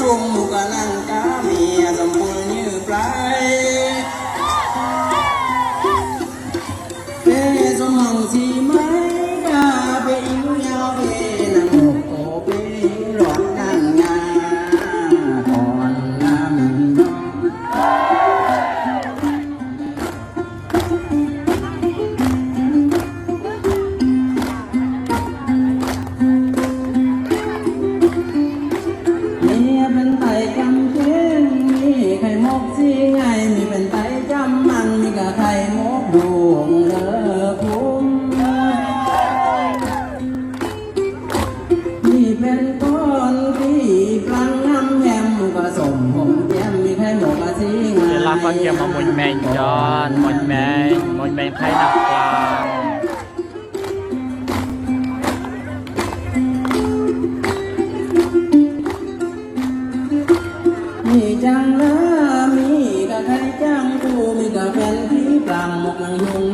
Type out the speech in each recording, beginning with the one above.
สุ่มกะนังกา อนเกี่ยวกับมนแมงจอนมนแมงมนแมงไทยนับกลามีจังนะมีกะไข่จังกูมีกะแฟนที่ปลังหมกนางยุง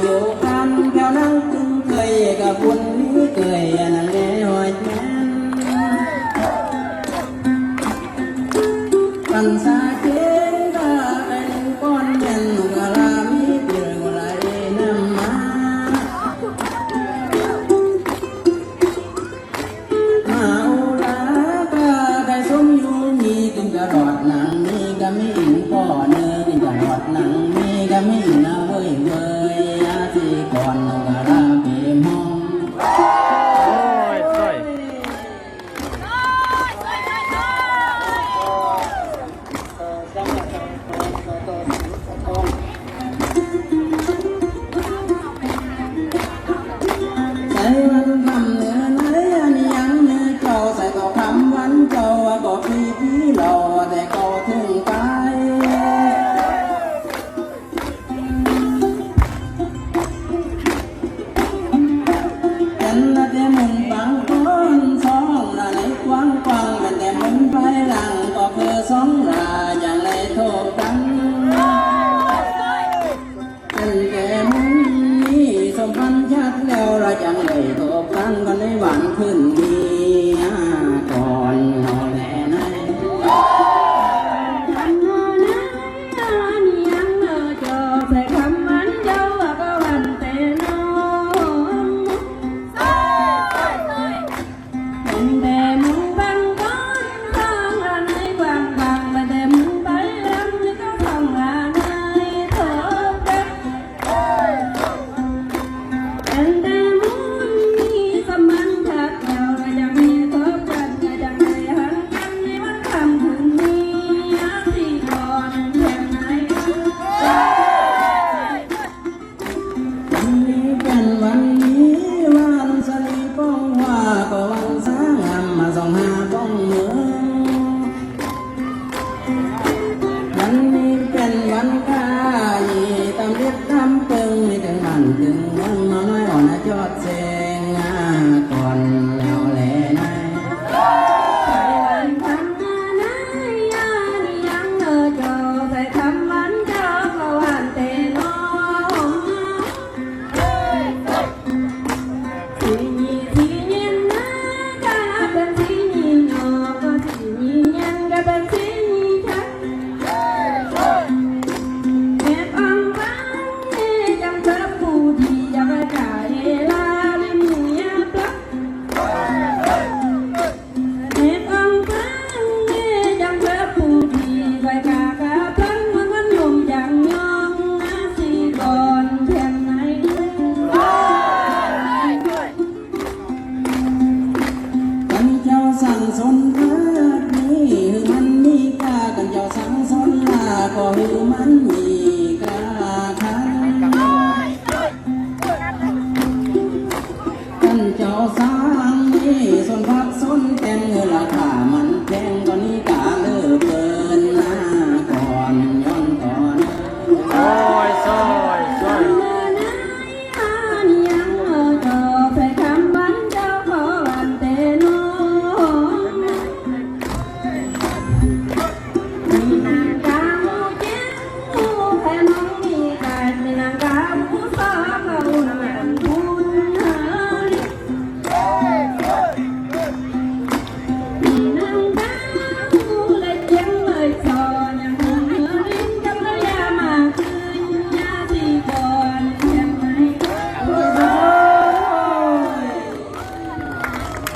อยู่กันแก้วนั่งตึงเคยกับคุณนี้เคยนังแน่หอยแม่นกันสาเกตาเป็นก้อนเย็นกะลามีเปลือกไหลน้ำมามาอุลากะไก่สมอยู่มีกินกะรอดหนังมีกะไม่อินพ่อเนื้อกินกะรอดหนังมีกะไม่อินนะเว้ยเว้ย ที่ก่อนกะลาเปมองโอ้ยสวยใส่วันคำเนื้อไหนอันยังเนื้อเจ้าใส่ก็คำวันเจ้าก็พี่พี่หล่อ มันชัดแล้วเราจังเลยตบกันก็ในหวานขึ้น วัน